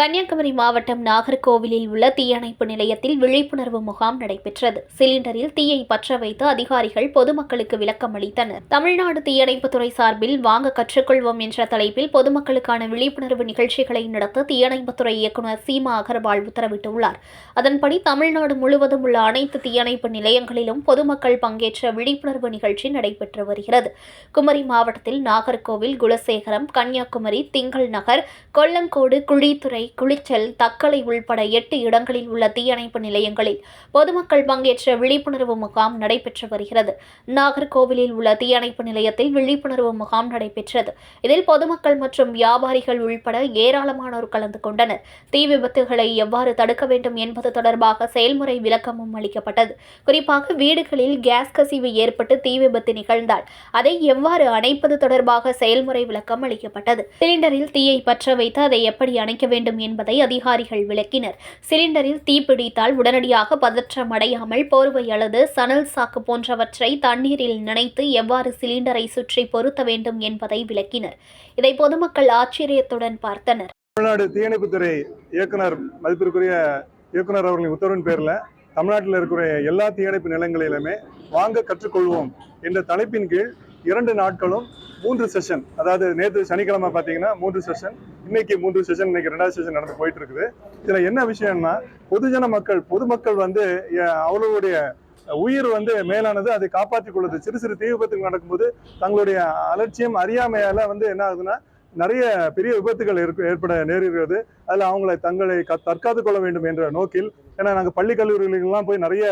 கன்னியாகுமரி மாவட்டம் நாகர்கோவிலில் உள்ள தீயணைப்பு நிலையத்தில் விழிப்புணர்வு முகாம் நடைபெற்றது. சிலிண்டரில் தீயை பற்ற வைத்து அதிகாரிகள் பொதுமக்களுக்கு விளக்கம் அளித்தனர். தமிழ்நாடு தீயணைப்புத்துறை சார்பில் வாங்க கற்றுக்கொள்வோம் என்ற தலைப்பில் பொதுமக்களுக்கான விழிப்புணர்வு நிகழ்ச்சிகளை நடத்த தீயணைப்புத்துறை இயக்குநர் சீமா அகர்வால் உத்தரவிட்டுள்ளார். அதன்படி தமிழ்நாடு முழுவதும் உள்ள அனைத்து தீயணைப்பு நிலையங்களிலும் பொதுமக்கள் பங்கேற்ற விழிப்புணர்வு நிகழ்ச்சி நடைபெற்று வருகிறது. குமரி மாவட்டத்தில் நாகர்கோவில் குலசேகரம் கன்னியாகுமரி திங்கள் நகர் கொல்லங்கோடு குழித்துறை குளிச்சல் தக்கலை உள்பட எட்டு இடங்களில் உள்ள தீயணைப்பு நிலையங்களில் பொதுமக்கள் பங்கேற்ற விழிப்புணர்வு முகாம் நடைபெற்று வருகிறது. நாகர்கோவிலில் உள்ள தீயணைப்பு நிலையத்தில் விழிப்புணர்வு முகாம் நடைபெற்றது. இதில் பொதுமக்கள் மற்றும் வியாபாரிகள் உள்பட ஏராளமானோர் கலந்து கொண்டனர். தீ விபத்துகளை எவ்வாறு தடுக்க வேண்டும் என்பது தொடர்பாக செயல்முறை விளக்கமும் அளிக்கப்பட்டது. குறிப்பாக வீடுகளில் கேஸ் கசிவு ஏற்பட்டு தீ விபத்து நிகழ்ந்தால் அதை எவ்வாறு அணைப்பது தொடர்பாக செயல்முறை விளக்கம் அளிக்கப்பட்டது. சிலிண்டரில் தீயை பற்ற வைத்து அதை எப்படி அணைக்க வேண்டும் என்பதை அதிகாரிகள் விளக்கினர். சிலிண்டரில் தீ பிடித்தால் உடனடியாக பதற்றம் அடையாமல் போர்வை அல்லது சணல் சாக்கு போன்றவற்றை தண்ணீரில் நினைத்து எவ்வாறு சிலிண்டரை சுற்றி பொருத்த வேண்டும் என்பதை விளக்கினர். இதை பொதுமக்கள் ஆச்சரியத்துடன் பார்த்தனர். தமிழ்நாடு தீயணைப்புத்துறை இயக்குனர் மதிப்பிற்குரிய இயக்குனர் அவர்களின் உத்தரவின் பேரில் தமிழ்நாட்டில் இருக்கிற எல்லா தீயணைப்பு நிலங்களிலுமே வாங்க கற்றுக்கொள்வோம் என்ற தலைப்பின் கீழ் இரண்டு நாட்களும் மூன்று செஷன் அதாவது நேற்று சனிக்கிழமை பார்த்தீங்கன்னா மூன்று செஷன் இன்னைக்கு மூன்று செஷன் இன்னைக்கு ரெண்டாவது செஷன் நடந்து போயிட்டு இருக்குது இதில் என்ன விஷயம்னா பொதுஜன மக்கள் பொதுமக்கள் வந்து அஹ், அவர்களுடைய உயிர் வந்து மேலானது அதை காப்பாற்றிக் கொள்ளுது சிறு சிறு தீ விபத்துகள் நடக்கும்போது தங்களுடைய அலட்சியம் அறியாமையால வந்து என்ன ஆகுதுன்னா நிறைய பெரிய விபத்துகள் ஏற்ப- ஏற்பட நேருகிறது அதில் அவங்களை தங்களை தற்காத்து கொள்ள வேண்டும் என்ற நோக்கில் ஏன்னா நாங்கள் பள்ளி கல்லூரிகளெல்லாம் போய் நிறைய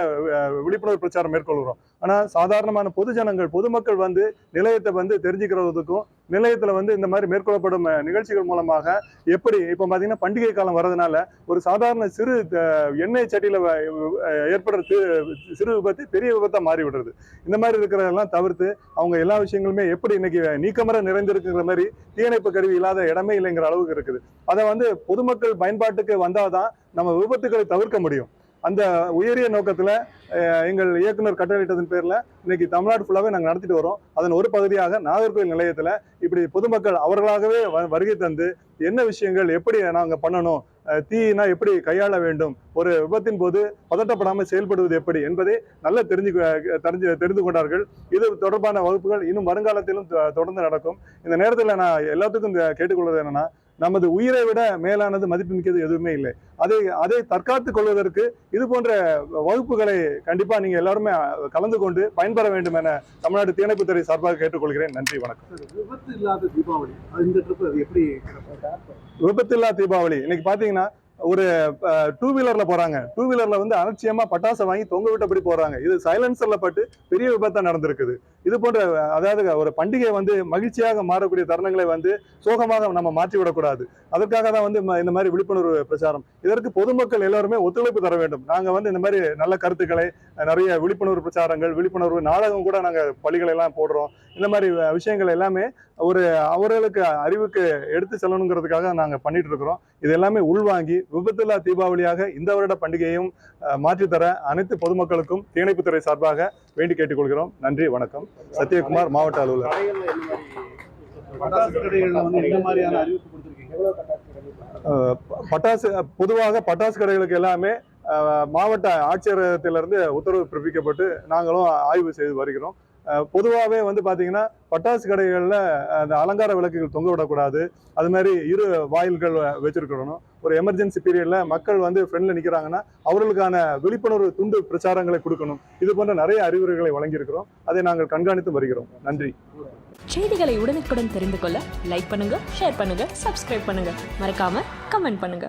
விழிப்புணர்வு பிரச்சாரம் மேற்கொள்கிறோம். ஆனால் சாதாரணமான பொதுஜனங்கள் பொதுமக்கள் வந்து நிலையத்தை வந்து தெரிஞ்சுக்கிறதுக்கும் நிலையத்தில் வந்து இந்த மாதிரி மேற்கொள்ளப்படும் நிகழ்ச்சிகள் மூலமாக எப்படி இப்போ பார்த்தீங்கன்னா பண்டிகை காலம் வர்றதுனால ஒரு சாதாரண சிறு எண்ணெய் சட்டியில் ஏற்படுற சிறு விபத்து பெரிய விபத்தாக மாறி விடுறது இந்த மாதிரி இருக்கிறதெல்லாம் தவிர்த்து அவங்க எல்லா விஷயங்களுமே எப்படி இன்னைக்கு நீக்கமர நிறைந்திருக்கிற மாதிரி தீயணைப்பு கருவி இல்லாத இடமே இல்லைங்கிற அளவுக்கு இருக்குது. அதை வந்து பொதுமக்கள் பயன்பாட்டுக்கு வந்தாதான் நம்ம விபத்துக்களை தவிர்க்க முடியும். அந்த உயரிய நோக்கத்தில் எங்கள் இயக்குனர் கட்டளையிட்டதன் பேரில் இன்னைக்கு தமிழ்நாடு ஃபுல்லாகவே நாங்கள் நடத்திட்டு வரோம். அதன் ஒரு பகுதியாக நாகர்கோவில் நிலையத்தில் இப்படி பொதுமக்கள் அவர்களாகவே வருகை தந்து என்ன விஷயங்கள் எப்படி நாங்கள் பண்ணணும் அஹ் தீயினா எப்படி கையாள வேண்டும் ஒரு விபத்தின் போது பதட்டப்படாமல் செயல்படுவது எப்படி என்பதை நல்ல தெரிஞ்சு தெரிஞ்சு தெரிந்து கொண்டார்கள். இது தொடர்பான வகுப்புகள் இன்னும் வருங்காலத்திலும் தொடர்ந்து நடக்கும். இந்த நேரத்தில் நான் எல்லாத்துக்கும் இந்த கேட்டுக்கொள்வது என்னன்னா நமது உயிரை விட மேலானது மதிப்புமிக்கது எதுவுமே இல்லை. அதை அதை தற்காத்துக் கொள்வதற்கு இது போன்ற வகுப்புகளை கண்டிப்பா நீங்க எல்லாருமே கலந்து கொண்டு பயன்பெற வேண்டும் என தமிழ்நாடு தீயணைப்புத்துறை சார்பாக கேட்டுக்கொள்கிறேன். நன்றி வணக்கம். விபத்து இல்லாத தீபாவளி இந்த ட்ரிப் எப்படி விபத்தில்லா தீபாவளி இன்னைக்கு பாத்தீங்கன்னா ஒரு டூ வீலர்ல போறாங்க. டூ வீலர்ல வந்து அலட்சியமா பட்டாசை வாங்கி தொங்க விட்டபடி போறாங்க. இது சைலன்சர்ல பட்டு பெரிய விபத்தா நடந்திருக்குது. இது போன்ற அதாவது ஒரு பண்டிகை வந்து மகிழ்ச்சியாக மாறக்கூடிய தருணங்களை வந்து சோகமாக நம்ம மாற்றி விடக்கூடாது அதற்காக தான் வந்து இந்த மாதிரி விழிப்புணர்வு பிரச்சாரம். இதற்கு பொதுமக்கள் எல்லாருமே ஒத்துழைப்பு தர வேண்டும். நாங்கள் வந்து இந்த மாதிரி நல்ல கருத்துக்களை நிறைய விழிப்புணர்வு பிரச்சாரங்கள் விழிப்புணர்வு நாடகம் கூட நாங்கள் பள்ளிகளெல்லாம் போடுறோம். இந்த மாதிரி விஷயங்கள் எல்லாமே ஒரு அவர்களுக்கு அறிவுக்கு எடுத்து செல்லணுங்கிறதுக்காக நாங்கள் பண்ணிட்டு இருக்கிறோம். இது எல்லாமே உள்வாங்கி விபத்தில்லா தீபாவளியாக இந்த வருட பண்டிகையும் மாற்றித்தர அனைத்து பொதுமக்களுக்கும் தீயணைப்புத்துறை சார்பாக வேண்டி கேட்டுக்கொள்கிறோம். நன்றி வணக்கம். சத்யகுமார் மாவட்ட அலுவலர். பட்டாசு பொதுவாக பட்டாசு கடைகளுக்கு எல்லாமே மாவட்ட ஆட்சியரகத்திலிருந்து உத்தரவு பிறப்பிக்கப்பட்டு நாங்களும் ஆய்வு செய்து வருகிறோம். பொதுவாகவே வந்து பார்த்தீங்கன்னா பட்டாசு கடைகளில் அந்த அலங்கார விளக்குகள் தொங்க விடக்கூடாது. அது மாதிரி இரு வாயில்கள் வச்சிருக்கணும். ஒரு எமர்ஜென்சி பீரியட்ல மக்கள் வந்து ஃப்ரெண்ட்ல நிற்கிறாங்கன்னா அவர்களுக்கான விழிப்புணர்வு துண்டு பிரச்சாரங்களை கொடுக்கணும். இது போன்ற நிறைய அறிவுரைகளை வழங்கியிருக்கிறோம். அதை நாங்கள் கண்காணித்து வருகிறோம். நன்றி. செய்திகளை உடனுக்குடன் தெரிந்து கொள்ள லைக் பண்ணுங்க ஷேர் பண்ணுங்க சப்ஸ்கிரைப் பண்ணுங்க. மறக்காம கமெண்ட் பண்ணுங்க.